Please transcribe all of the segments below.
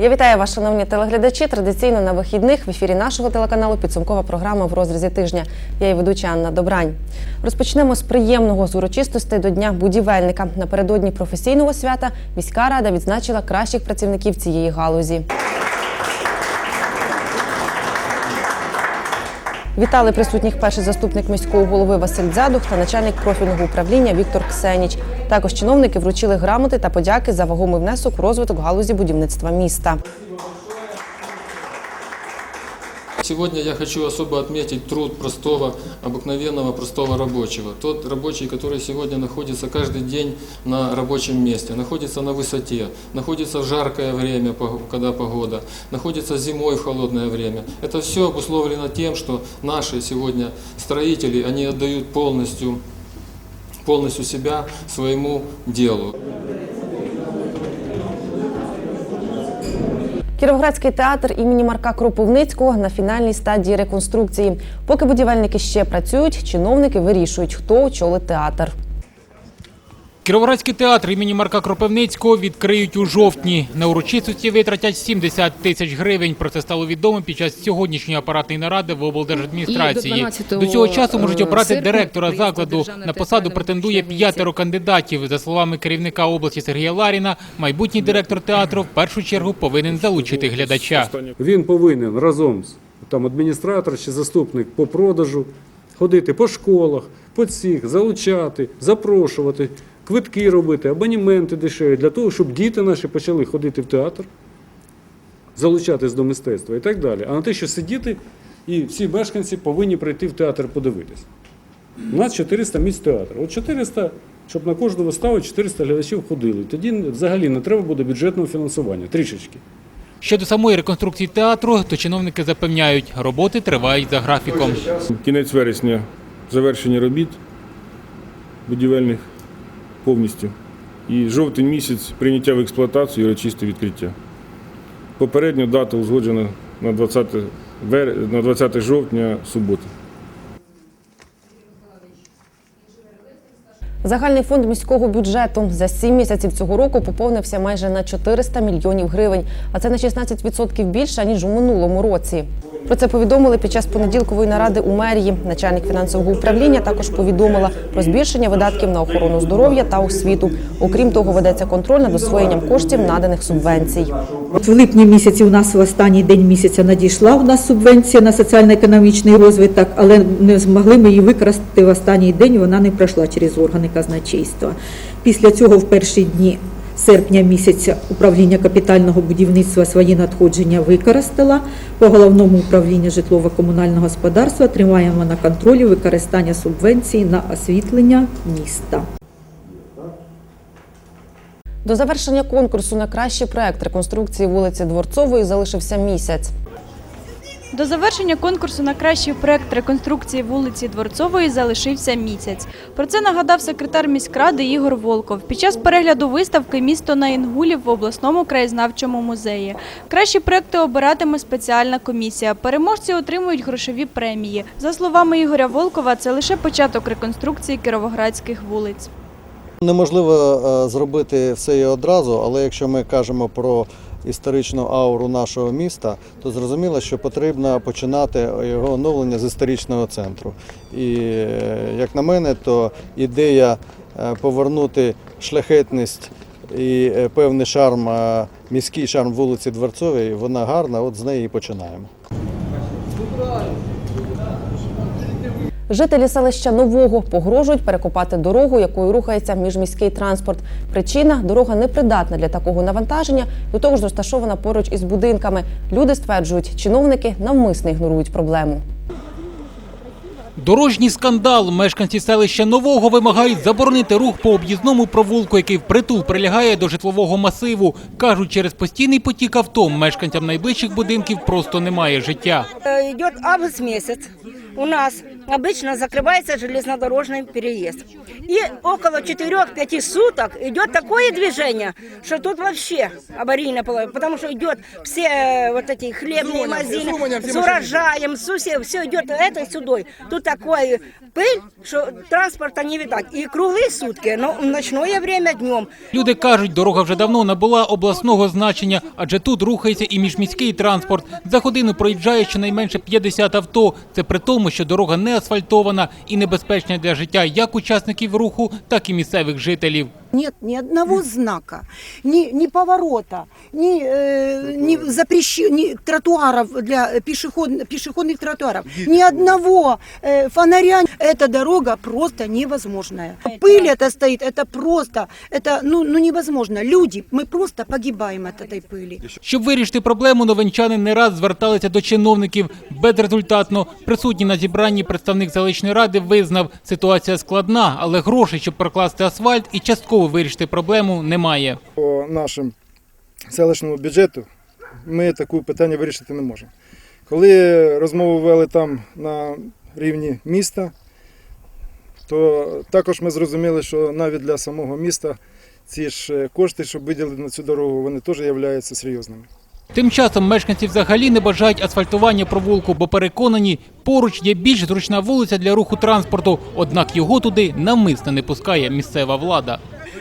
Я вітаю вас, шановні телеглядачі. Традиційно на вихідних в ефірі нашого телеканалу підсумкова програма в розрізі тижня. Я її ведуча Анна Добрань. Розпочнемо з приємного з урочистостей до Дня будівельника. Напередодні професійного свята міська рада відзначила кращих працівників цієї галузі. Вітали присутніх перший заступник міського голови Василь Дзадух та начальник профільного управління Віктор Ксеніч. Також чиновники вручили грамоти та подяки за вагомий внесок у розвиток галузі будівництва міста. Сегодня я хочу особо отметить труд простого, обыкновенного, простого рабочего. Тот рабочий, который сегодня находится каждый день на рабочем месте, находится на высоте, находится в жаркое время, пог- когда погода, находится зимой в холодное время. Это все обусловлено тем, что наши сегодня строители, они отдают полностью, полностью себя своему делу. Кіровоградський театр імені Марка Кропивницького на фінальній стадії реконструкції. Поки будівельники ще працюють, чиновники вирішують, хто очолить театр. Кіровоградський театр імені Марка Кропивницького відкриють у жовтні. На урочистості витратять 70 тисяч гривень. Про це стало відомо під час сьогоднішньої апаратної наради в облдержадміністрації. До До цього часу можуть обрати директора закладу. На посаду претендує п'ятеро кандидатів. За словами керівника області Сергія Ларіна, майбутній директор театру в першу чергу повинен залучити глядача. Він повинен разом з там адміністратор чи заступник по продажу ходити по школах, по цих, залучати, запрошувати, квитки робити, абонементи дешеві для того, щоб діти наші почали ходити в театр, залучатись до мистецтва і так далі. А на те, що сидіти, і всі мешканці повинні прийти в театр подивитись. У нас 400 місць театру. От 400, щоб на кожну виставу 400 глядачів ходили. Тоді взагалі не треба буде бюджетного фінансування, трішечки. Щодо самої реконструкції театру, то чиновники запевняють, роботи тривають за графіком. Кінець вересня завершення робіт будівельних повністю. І жовтень місяць прийняття в експлуатацію і урочисте відкриття. Попередньо дата узгоджена на 20, вер... на 20 жовтня субота. Загальний фонд міського бюджету за 7 місяців цього року поповнився майже на 400 мільйонів гривень, а це на 16% більше ніж у минулому році. Про це повідомили під час понеділкової наради у мерії. Начальник фінансового управління також повідомила про збільшення видатків на охорону здоров'я та освіту. Окрім того, ведеться контроль над освоєнням коштів наданих субвенцій. В липні місяці у нас в останній день місяця надійшла у нас субвенція на соціально-економічний розвиток, але не змогли ми її використати в останній день. Вона не пройшла через органи казначейства. Після цього в перші дні серпня місяця управління капітального будівництва свої надходження використала. По головному управлінню житлово-комунального господарства тримаємо на контролі використання субвенції на освітлення міста. До завершення конкурсу на кращий проект реконструкції вулиці Дворцової залишився місяць. До завершення конкурсу на кращий проект реконструкції вулиці Дворцової залишився місяць. Про це нагадав секретар міськради Ігор Волков під час перегляду виставки Місто на Інгулі в обласному краєзнавчому музеї. Кращі проекти обиратиме спеціальна комісія. Переможці отримують грошові премії. За словами Ігоря Волкова, це лише початок реконструкції кіровоградських вулиць. Неможливо е, зробити все і одразу, але якщо ми кажемо про історичну ауру нашого міста, то зрозуміло, що потрібно починати його оновлення з історичного центру. І е, як на мене, то ідея е, повернути шляхетність і е, певний шарм, міський шарм вулиці Дворцової, вона гарна, от з неї і починаємо. Жителі селища Нового погрожують перекопати дорогу, якою рухається міжміський транспорт. Причина дорога непридатна для такого навантаження, до того ж розташована поруч із будинками. Люди стверджують, чиновники навмисно ігнорують проблему. Дорожній скандал. Мешканці селища Нового вимагають заборонити рух по об'їзному провулку, який впритул прилягає до житлового масиву. Кажуть, через постійний потік авто мешканцям найближчих будинків просто немає життя. Э, Идет август месяц. У нас обычно закрывается железнодорожный переезд. И около 4-5 суток идет такое движение, что тут вообще аварийное положение, потому что идет все э, вот эти хлебные магазины с урожаем, с все, все идет это сюда. Тут такой пыль, что транспорта не видать. И круглые сутки, но в ночное время днем. Люди кажуть, дорога вже давно набула обласного значення, адже тут рухається і міжміський транспорт. За годину проїжджає щонайменше 50 авто. Це при тому, що дорога не асфальтована і небезпечна для життя як учасників руху, так і місцевих жителів Нет ни одного знака, ни, ни поворота, ни, э, ни, запрещ... ни тротуаров для пешеход... пешеходных тротуаров, ни одного э, фонаря. Эта дорога просто невозможная. Пыль это стоит, это просто, это ну, ну невозможно. Люди, мы просто погибаем от этой пыли. Щоб вирішити проблему, новинчани не раз зверталися до чиновників безрезультатно. Присутній на зібранні представник селищної ради визнав, ситуація складна, але грошей, щоб прокласти асфальт і частково вирішити проблему, немає. по нашому селищному бюджету ми таку питання вирішити не можемо. Коли розмову вели там на рівні міста, то також ми зрозуміли, що навіть для самого міста ці ж е, кошти, щоб виділити на цю дорогу, вони теж являються серйозними. Тим часом мешканці взагалі не бажають асфальтування провулку, бо переконані, поруч є більш зручна вулиця для руху транспорту, однак його туди навмисно не пускає місцева влада.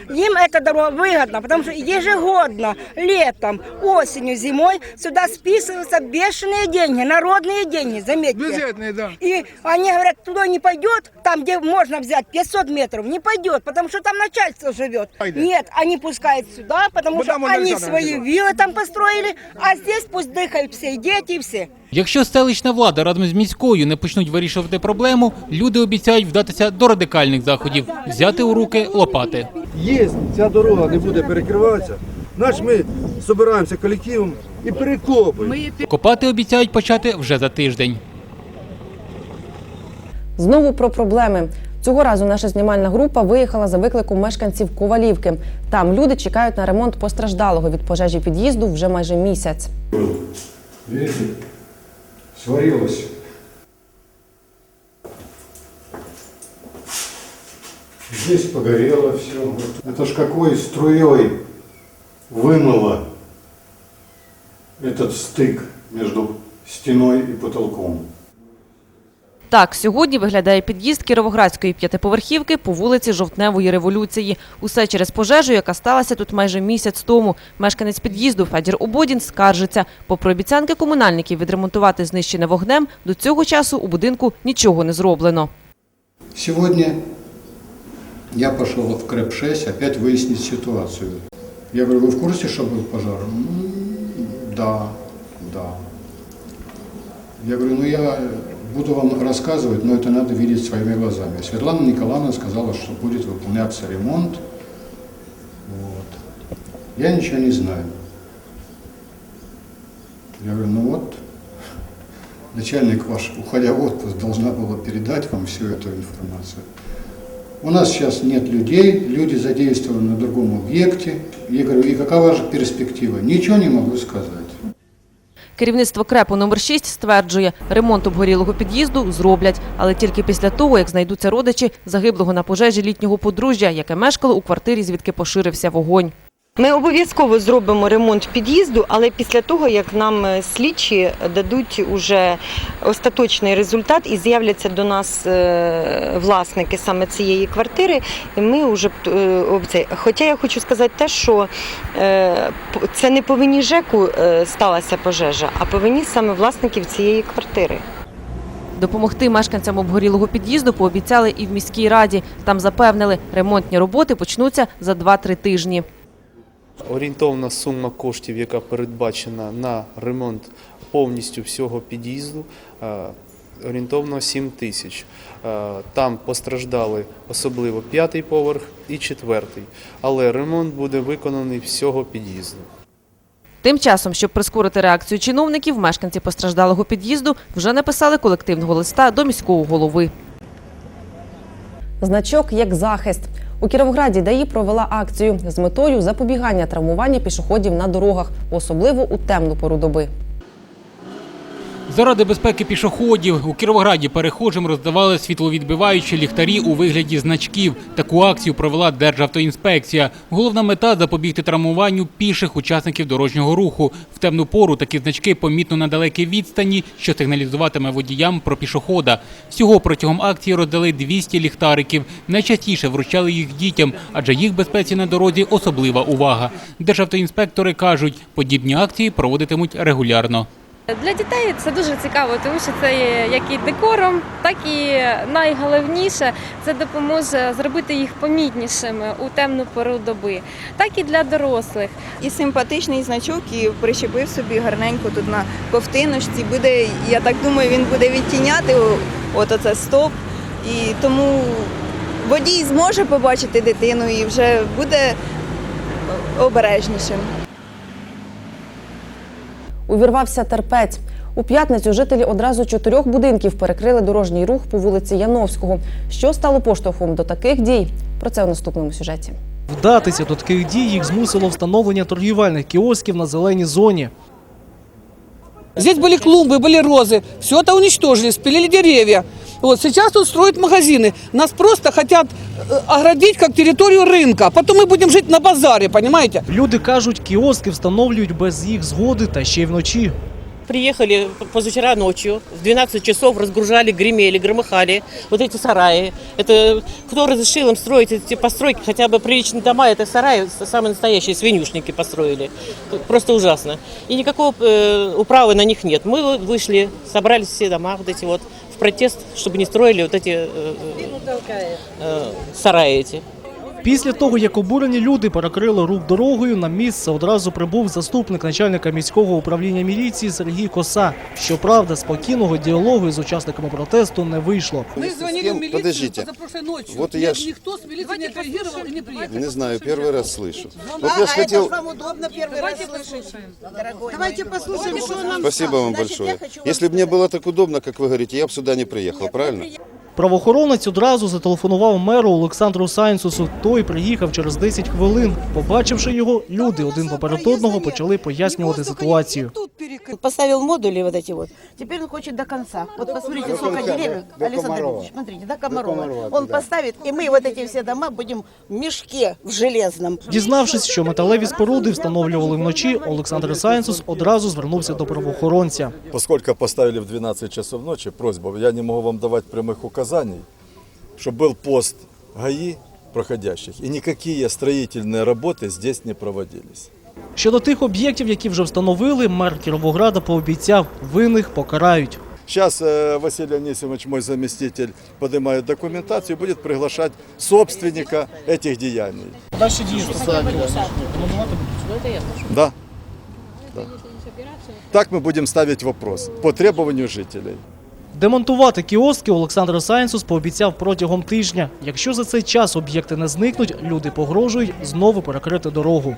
Им эта дорога выгодна, потому что ежегодно, летом, осенью, зимой сюда списываются бешеные деньги, народные деньги, заметьте. Бюджетные, да. И они говорят, туда не пойдет, там, где можно взять 500 метров, не пойдет, потому что там начальство живет. Нет, они пускают сюда, потому что они свои виллы там построили, а здесь пусть дыхают все, и дети, и все. Якщо селищна влада разом з міською не почнуть вирішувати проблему, люди обіцяють вдатися до радикальних заходів, взяти у руки лопати. Якщо ця дорога не буде перекриватися, значить ми збираємося колективом і перекопуємо. Копати обіцяють почати вже за тиждень. Знову про проблеми. Цього разу наша знімальна група виїхала за викликом мешканців Ковалівки. Там люди чекають на ремонт постраждалого від пожежі під'їзду вже майже місяць. Видите, сварилось. Здесь погорело все. Это ж какой струей вымыло этот стык между стеной и потолком. Так, сьогодні виглядає під'їзд Кіровоградської п'ятиповерхівки по вулиці Жовтневої революції. Усе через пожежу, яка сталася тут майже місяць тому. Мешканець під'їзду Федір Ободін скаржиться. Попри обіцянки комунальників відремонтувати знищене вогнем, до цього часу у будинку нічого не зроблено. Сегодня я пошел в КРЭП-6 опять выяснить ситуацию. Я говорю, вы в курсе, что был пожар? «М, Да, да. Я говорю, ну я буду вам рассказывать, но это надо видеть своими глазами. Светлана Николаевна сказала, что будет выполняться ремонт. Вот. Я ничего не знаю. Я говорю, ну вот, начальник ваш, уходя в отпуск, должна была передать вам всю эту информацию. У нас сейчас нет людей, люди задействованы на другом объекте. Я говорю, и какова же перспектива? Ничего не могу сказать. Керівництво КРЕПу номер 6 стверджує, ремонт обгорілого під'їзду зроблять, але тільки після того, як знайдуться родичі загиблого на пожежі літнього подружжя, яке мешкало у квартирі, звідки поширився вогонь. Ми обов'язково зробимо ремонт під'їзду, але після того, як нам е, слідчі дадуть уже остаточний результат і з'являться до нас е, власники саме цієї квартири, ми вже е, це. Хоча я хочу сказати те, що це не по вині ЖЕКу сталася пожежа, а по вині саме власників цієї квартири. Допомогти мешканцям обгорілого під'їзду пообіцяли і в міській раді. Там запевнили, ремонтні роботи почнуться за 2-3 тижні. Орієнтовна сума коштів, яка передбачена на ремонт повністю всього під'їзду, е, орієнтовно 7 тисяч. Е, Там постраждали особливо п'ятий поверх і четвертий, але ремонт буде виконаний всього під'їзду. Тим часом, щоб прискорити реакцію чиновників, мешканці постраждалого під'їзду вже написали колективного листа до міського голови. Значок як захист. У Кіровграді ДАІ провела акцію з метою запобігання травмування пішоходів на дорогах, особливо у темну пору доби. Заради безпеки пішоходів у Кіровограді перехожим роздавали світловідбиваючі ліхтарі у вигляді значків. Таку акцію провела Державтоінспекція. Головна мета запобігти травмуванню піших учасників дорожнього руху. В темну пору такі значки помітно на далекій відстані, що сигналізуватиме водіям про пішохода. Всього протягом акції роздали 200 ліхтариків. Найчастіше вручали їх дітям, адже їх безпеці на дорозі особлива увага. Державтоінспектори кажуть, подібні акції проводитимуть регулярно. Для дітей це дуже цікаво, тому що це як і декором, так і найголовніше це допоможе зробити їх помітнішими у темну пору доби, так і для дорослих. І симпатичний значок, і прищепив собі гарненько тут на ковтиночці. Буде, я так думаю, він буде відтіняти от оце стоп. І тому водій зможе побачити дитину і вже буде обережнішим Увірвався терпець. У п'ятницю жителі одразу чотирьох будинків перекрили дорожній рух по вулиці Яновського. Що стало поштовхом до таких дій? Про це у наступному сюжеті. Вдатися до таких дій їх змусило встановлення торгівельних кіосків на зеленій зоні. Здесь были клумбы, были розы. Все это уничтожили, спилили деревья. Вот сейчас тут строят магазины. Нас просто хотят э, оградить как территорию рынка. Потом мы будем жить на базаре, понимаете? Люди кажуть, кіоски встановлюють без їх згоди та ще й вночі. Приехали позавчера ночью, в 12 часов разгружали, гремели, громыхали вот эти сараи. Это кто разрешил им строить эти постройки, хотя бы приличные дома, это сараи самые настоящие, свинюшники построили. Просто ужасно. И никакого э, управы на них нет. Мы вот вышли, собрались все дома вот эти вот в протест, чтобы не строили вот эти э, э, сараи эти. Після того, як обурені люди перекрили рух дорогою, на місце одразу прибув заступник начальника міського управління міліції Сергій Коса. Щоправда, спокійного діалогу з учасниками протесту не вийшло. Мы звонили в милицию Подождите. позапрошлой ночью. Вот Ни- я ж- Никто с милиции не отреагировал и не приехал. Не знаю, первый раз слышу. Ну, Вот я ж хотел... удобно первый раз слышать, дорогой. Давайте послушаем, что нам Спасибо вам большое. Если бы мне было так удобно, как вы говорите, я бы сюда не приехал, правильно? Правоохоронець одразу зателефонував меру Олександру Сайнсусу. Той приїхав через 10 хвилин. Побачивши його, люди один поперед одного почали пояснювати ситуацію. Поставил модули вот эти вот. Теперь он хочет до конца. Вот посмотрите, сколько деревьев. Александр Ильич, смотрите, до Комарова. Он поставит, и мы вот эти все дома будем в мешке в железном. Дізнавшись, що металеві споруди встановлювали вночі, Олександр Сайнсус одразу звернувся до правоохоронця. Поскольку поставили в 12 часов ночи, просьба, я не могу вам давать прямых указаний, чтобы был пост ГАИ проходящих, и никакие строительные работы здесь не проводились. Щодо тих об'єктів, які вже встановили, мер Кіровограда пообіцяв, винних покарають. Сейчас э, Василий Анисимович, мой заместитель, поднимает документацию и будет приглашать собственника этих деяний. Дальше дії Да? да. Так мы будем ставить вопрос по требованию жителей. Демонтувати кіоски Олександр Сайнсус пообіцяв протягом тижня. Якщо за цей час об'єкти не зникнуть, люди погрожують знову перекрити дорогу.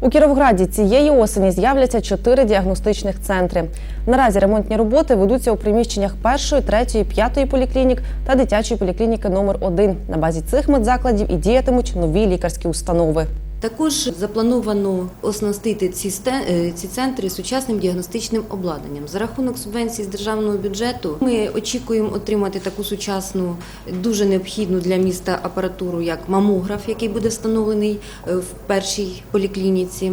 У Кіровограді цієї осені з'являться чотири діагностичних центри. Наразі ремонтні роботи ведуться у приміщеннях першої, третьої, п'ятої поліклінік та дитячої поліклініки номер 1 На базі цих медзакладів і діятимуть нові лікарські установи. Також заплановано оснастити ці е, ці центри сучасним діагностичним обладнанням. За рахунок субвенцій з державного бюджету ми очікуємо отримати таку сучасну, дуже необхідну для міста апаратуру, як мамограф, який буде встановлений е, в першій поліклініці.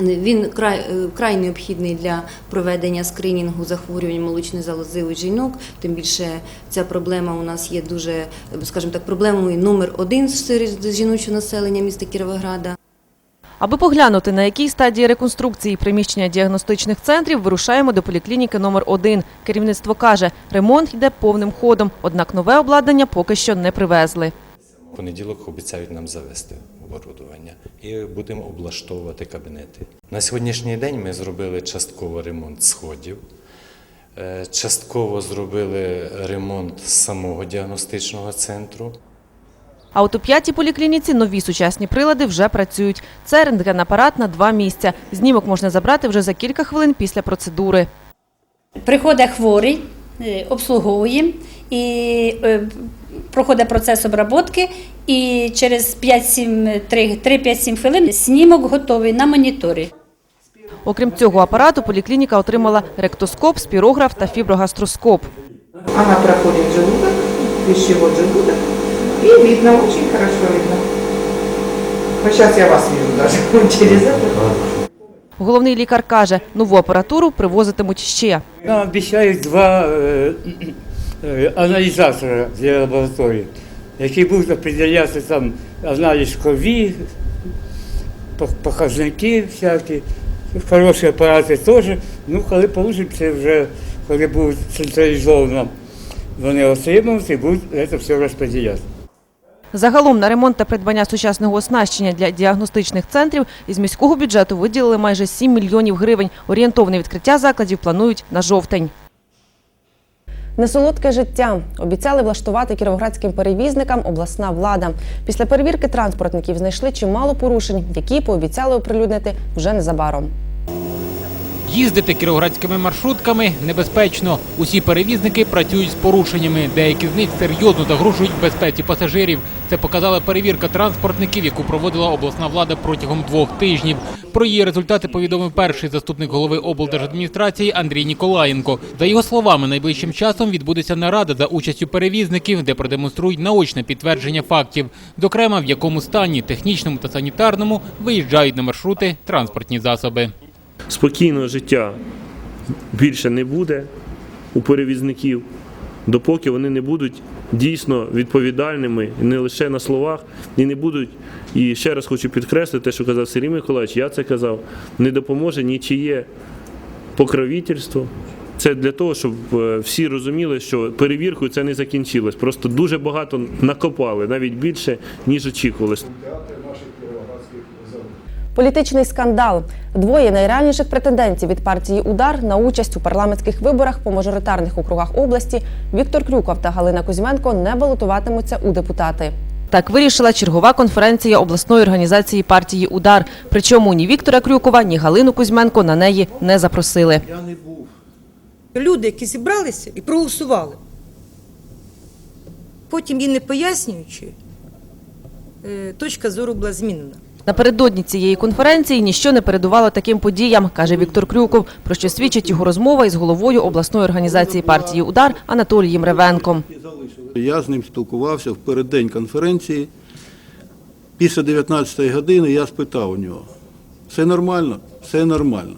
Він край, е, край необхідний для проведення скринінгу захворювань молочної залози у жінок. Тим більше ця проблема у нас є дуже, е, скажімо так, проблемою номер один серед жіночого населення міста Кіровограда. Аби поглянути, на якій стадії реконструкції приміщення діагностичних центрів, вирушаємо до поліклініки номер 1 Керівництво каже, ремонт йде повним ходом, однак нове обладнання поки що не привезли. В понеділок обіцяють нам завести оборудування і будемо облаштовувати кабінети. На сьогоднішній день ми зробили частково ремонт сходів, е, частково зробили ремонт самого діагностичного центру. А от у п'ятій поліклініці нові сучасні прилади вже працюють. Це рентгенапарат на два місця. Знімок можна забрати вже за кілька хвилин після процедури. Приходить хворий, обслуговуємо і е, проходить процес обробки, і через 5-7, 3 3-5-7 хвилин снімок готовий на моніторі. Окрім цього апарату, поліклініка отримала ректоскоп, спірограф та фіброгастроскоп. Она проходит желудок, пищевод желудок, и видно, очень хорошо видно. Сейчас я вас вижу через это. Головний лікар каже, нову апаратуру привозитимуть ще. Нам обіцяють два е, е, аналізатора для лабораторії, які будуть определяти там аналіз крові, показники всякі, хороші апарати теж. Ну, коли це вже коли будуть централізовано вони отримувати і будуть це все розподіляти. Загалом на ремонт та придбання сучасного оснащення для діагностичних центрів із міського бюджету виділили майже 7 мільйонів гривень. Орієнтовне відкриття закладів планують на жовтень. Несолодке життя обіцяли влаштувати кіровоградським перевізникам обласна влада. Після перевірки транспортників знайшли чимало порушень, які пообіцяли оприлюднити вже незабаром. Їздити кіровоградськими маршрутками небезпечно. Усі перевізники працюють з порушеннями. Деякі з них серйозно загрожують безпеці пасажирів. Це показала перевірка транспортників, яку проводила обласна влада протягом двох тижнів. Про її результати повідомив перший заступник голови облдержадміністрації Андрій Ніколаєнко. За його словами, найближчим часом відбудеться нарада за участю перевізників, де продемонструють наочне підтвердження фактів, зокрема в якому стані технічному та санітарному виїжджають на маршрути транспортні засоби. Спокійного життя більше не буде у перевізників, допоки вони не будуть дійсно відповідальними не лише на словах, і не будуть. І ще раз хочу підкреслити те, що казав Сергій Миколаївич, я це казав, не допоможе нічиє покровительство. Це для того, щоб е, всі розуміли, що перевіркою це не закінчилось. Просто дуже багато накопали, навіть більше, ніж очікували. Політичний скандал. Двоє найреальніших претендентів від партії Удар на участь у парламентських виборах по мажоритарних округах області Віктор Крюков та Галина Кузьменко не балотуватимуться у депутати. Так вирішила чергова конференція обласної організації партії Удар. Причому ні Віктора Крюкова, ні Галину Кузьменко на неї не запросили. Люди, які зібралися і проголосували. Потім їй не пояснюючи, е, точка зору була змінена. Напередодні цієї конференції ніщо не передувало таким подіям, каже Віктор Крюков, про що свідчить його розмова із головою обласної організації партії Удар Анатолієм Ревенком. Я з ним спілкувався в переддень конференції. Після 19-ї години я спитав у нього, все нормально? Все нормально.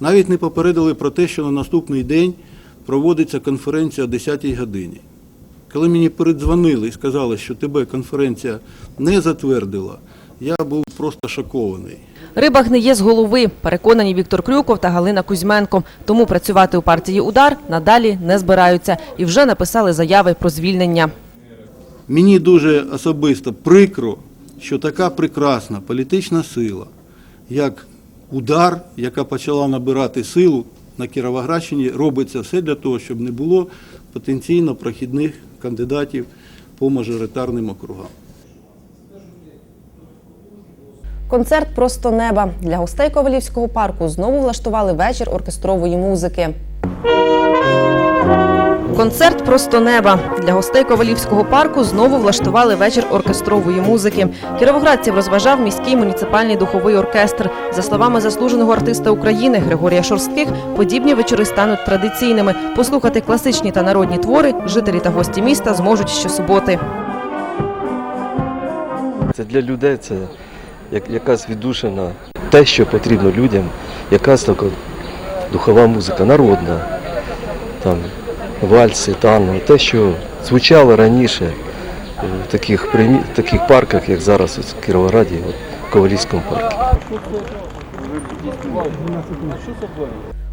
Навіть не попередили про те, що на наступний день проводиться конференція о 10-й годині. Коли мені передзвонили і сказали, що тебе конференція не затвердила, я був просто шокований. Риба гниє з голови, переконані Віктор Крюков та Галина Кузьменко. Тому працювати у партії Удар надалі не збираються і вже написали заяви про звільнення. Мені дуже особисто прикро, що така прекрасна політична сила, як удар, яка почала набирати силу на Кіровоградщині, робиться все для того, щоб не було потенційно прохідних кандидатів по мажоритарним округам. Концерт просто неба для гостей Ковалівського парку знову влаштували вечір оркестрової музики. Концерт просто неба для гостей Ковалівського парку знову влаштували вечір оркестрової музики. Кіровоградців розважав міський муніципальний духовий оркестр. За словами заслуженого артиста України Григорія Шорстких, подібні вечори стануть традиційними. Послухати класичні та народні твори жителі та гості міста зможуть щосуботи. Це для людей це як, якась віддушина, те, що потрібно людям, якась така духова музика, народна, там, вальси, танго, те, що звучало раніше в таких, примі- таких парках, як зараз в Кіровограді, в Ковалівському парку.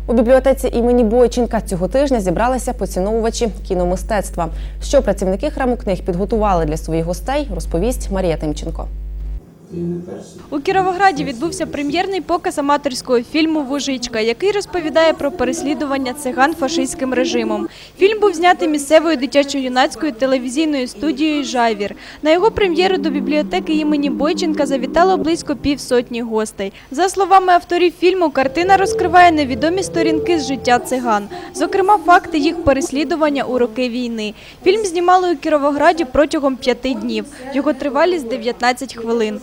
У бібліотеці імені Бойченка цього тижня зібралися поціновувачі кіномистецтва. Що працівники храму книг підготували для своїх гостей, розповість Марія Тимченко. У Кіровограді відбувся прем'єрний показ аматорського фільму Вужичка, який розповідає про переслідування циган фашистським режимом. Фільм був знятий місцевою дитячо-юнацькою телевізійною студією Жайвір. На його прем'єру до бібліотеки імені Бойченка завітало близько півсотні гостей. За словами авторів фільму, картина розкриває невідомі сторінки з життя циган, зокрема, факти їх переслідування у роки війни. Фільм знімали у Кіровограді протягом п'яти днів. Його тривалість 19 хвилин.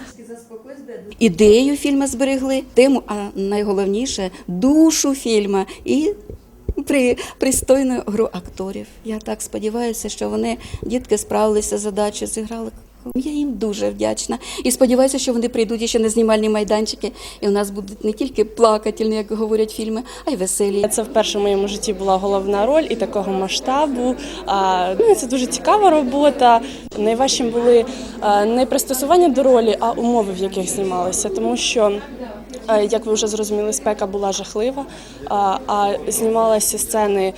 Ідею фільму зберегли, тему, а найголовніше душу фільму і при пристойну гру акторів. Я так сподіваюся, що вони дітки справилися з задачею, зіграли. Я їм дуже вдячна і сподіваюся, що вони прийдуть ще на знімальні майданчики, і у нас будуть не тільки плакательні, як говорять фільми, а й веселі. Це вперше в моєму житті була головна роль і такого масштабу. Ну, це дуже цікава робота. Найважчим були не пристосування до ролі, а умови, в яких знімалися, тому що. Як ви вже зрозуміли, спека була жахлива, а, знімалися сцени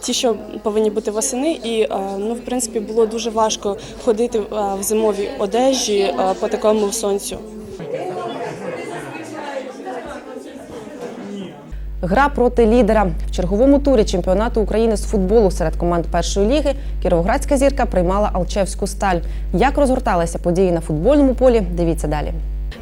ті, що повинні бути восени, і ну, в принципі було дуже важко ходити в зимовій одежі по такому сонцю. Гра проти лідера в черговому турі чемпіонату України з футболу серед команд першої ліги Кіровоградська зірка приймала Алчевську сталь. Як розгорталися події на футбольному полі? Дивіться далі.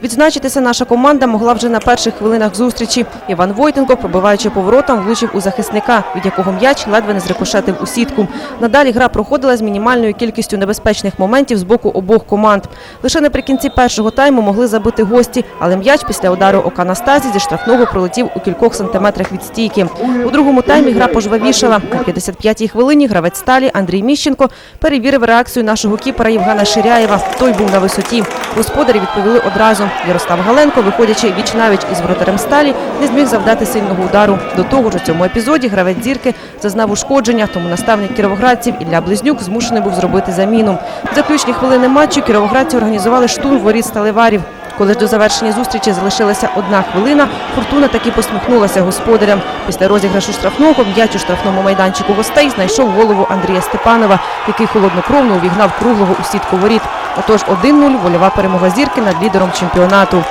Відзначитися наша команда могла вже на перших хвилинах зустрічі. Іван Войтенко, пробиваючи поворотом, влучив у захисника, від якого м'яч ледве не зрикошетив у сітку. Надалі гра проходила з мінімальною кількістю небезпечних моментів з боку обох команд. Лише наприкінці першого тайму могли забити гості, але м'яч після удару ока Настазі зі штрафного пролетів у кількох сантиметрах від стійки. У другому таймі гра пожвавішала. На 55-й хвилині гравець сталі Андрій Міщенко перевірив реакцію нашого кіпера Євгена Ширяєва. Той був на висоті. Господарі відповіли одразу. Ярослав Галенко, виходячи віч навіть із воротарем сталі, не зміг завдати сильного удару. До того ж, у цьому епізоді гравець зірки зазнав ушкодження, тому наставник кіровоградців Ілля Близнюк змушений був зробити заміну. В заключні хвилини матчу кіровоградці організували штурм воріт сталеварів. Коли ж до завершення зустрічі залишилася одна хвилина, фортуна таки посміхнулася господарям. Після розіграшу штрафного м'яч у штрафному майданчику гостей знайшов голову Андрія Степанова, який холоднокровно увігнав круглого у сітку воріт. Отож 1-0 вольова перемога зірки над лідером чемпіонату.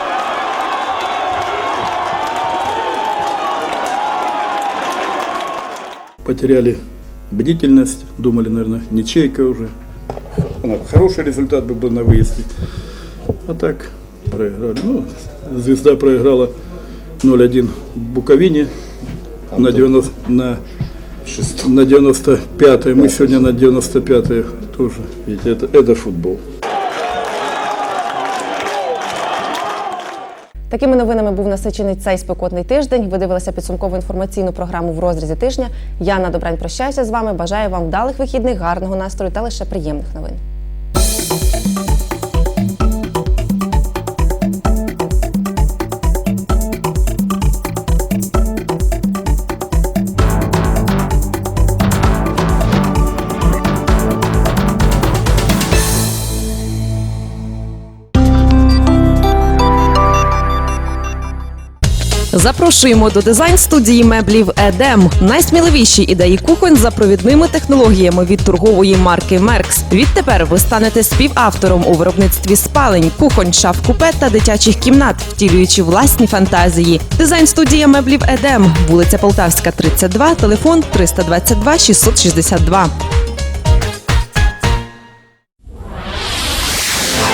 Потеряли бдительность, думали, наверное, ничейка уже. Она- Хороший результат бы был на выезде. А так проиграли. Ну, звезда проиграла 0-1 в Буковине на 90, на, на 95 Мы сегодня на 95 тоже. Видите, это, это футбол. Такими новинами був насичений цей спекотний тиждень. Ви дивилися підсумкову інформаційну програму в розрізі тижня. Я на Добрань прощаюся з вами. Бажаю вам вдалих вихідних, гарного настрою та лише приємних новин. Запрошуємо до дизайн-студії меблів Едем. Найсміливіші ідеї кухонь за провідними технологіями від торгової марки Меркс. Відтепер ви станете співавтором у виробництві спалень, кухонь, шаф купе та дитячих кімнат, втілюючи власні фантазії. Дизайн-студія меблів Едем, вулиця Полтавська, 32, телефон 322 662.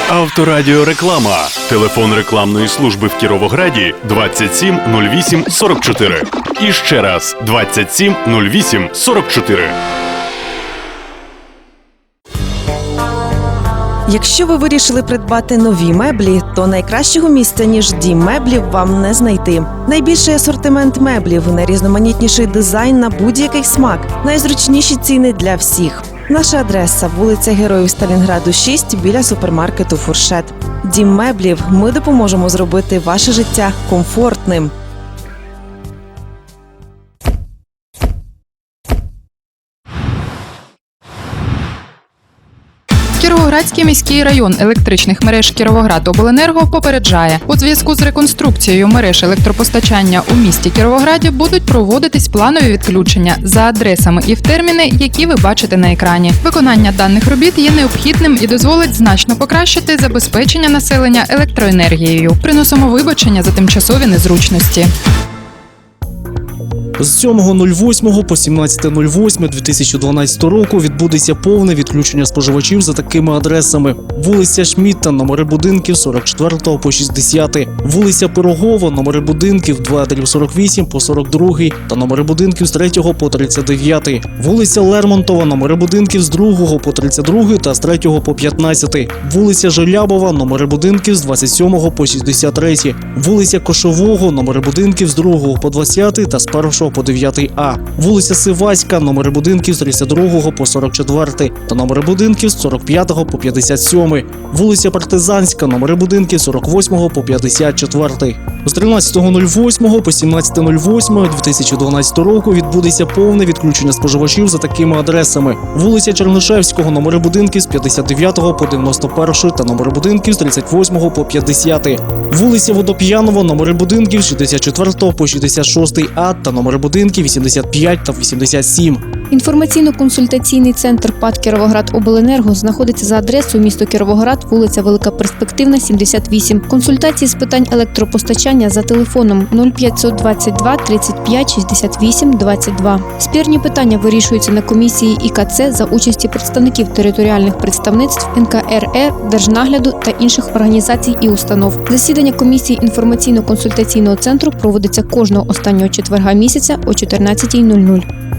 Авторадіореклама. Телефон рекламної служби в Кіровограді 27 08 44. І ще раз 27 08 44. Якщо ви вирішили придбати нові меблі, то найкращого місця ніж дім меблів вам не знайти. Найбільший асортимент меблів, найрізноманітніший дизайн на будь-який смак, найзручніші ціни для всіх. Наша адреса вулиця Героїв Сталінграду 6 біля супермаркету Фуршет. Дім меблів. Ми допоможемо зробити ваше життя комфортним. Кіровоградський міський район електричних мереж Кіровоградобленерго попереджає, у зв'язку з реконструкцією мереж електропостачання у місті Кіровограді будуть проводитись планові відключення за адресами і в терміни, які ви бачите на екрані. Виконання даних робіт є необхідним і дозволить значно покращити забезпечення населення електроенергією. Приносимо вибачення за тимчасові незручності. З 7.08 по 17.08.2012 року відбудеться повне відключення споживачів за такими адресами: вулиця Шмітта, номери будинків 44 по 60, вулиця Пирогова, номери будинків 2 48 по 42 та номери будинків з 3 по 39, вулиця Лермонтова, номери будинків з 2 по 32 та з 3 по 15, вулиця Желябова, номери будинків з 27 по 63, вулиця Кошового, номери будинків з 2 по 20 та з 1 по 9 А, вулиця Сиваська, номери будинків з 32 по 44 та номери будинків з 45 по 57, вулиця Партизанська, номери будинків з 48 по 54. З 13.08 по 17.08.2012 року відбудеться повне відключення споживачів за такими адресами: вулиця Чернишевського, номери будинків з 59 по 91 та номери будинків з 38 по 50, вулиця Водоп'янова, номери будинків з 64 по 66 А та номери будинків 85 та 87. Інформаційно-консультаційний центр ПАД Кіровоград Обленерго знаходиться за адресою місто Кіровоград, вулиця Велика Перспективна, 78. Консультації з питань електропостачання за телефоном 0522 35 68 22. Спірні питання вирішуються на комісії ІКЦ за участі представників територіальних представництв НКРЕ, Держнагляду та інших організацій і установ. Засідання комісії інформаційно-консультаційного центру проводиться кожного останнього четверга місяця о 14.00.